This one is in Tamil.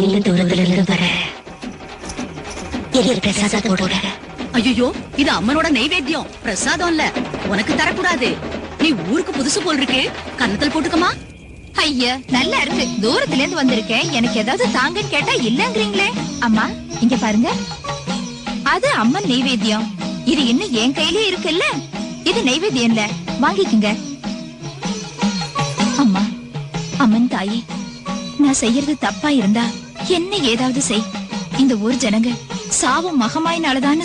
நீண்ட தூரத்துல இருந்து வர எதிர் பிரசாதம் போட ஐயோ இது அம்மனோட நைவேத்தியம் பிரசாதம் இல்ல. உனக்கு தரக்கூடாது. நீ ஊருக்கு புதுசு போல் இருக்கு. கன்னத்தில் போட்டுக்கமா? ஐயா நல்லா இருக்கு. தூரத்துல இருந்து வந்திருக்கேன். எனக்கு ஏதாவது தாங்கன்னு கேட்டா இல்லங்கிறீங்களே. அம்மா இங்க பாருங்க. அது அம்மன் நெய்வேத்தியம். இது இன்னும் என் கையிலே இருக்குல்ல? இது நைவேத்தியம் இல்ல. வாங்கிக்கங்க. அம்மா அம்மன் தாயே நான் செய்யறது தப்பா இருந்தா என்ன ஏதாவது செய். இந்த ஊர் ஜனங்க சாவும் மகமாயினாலதான்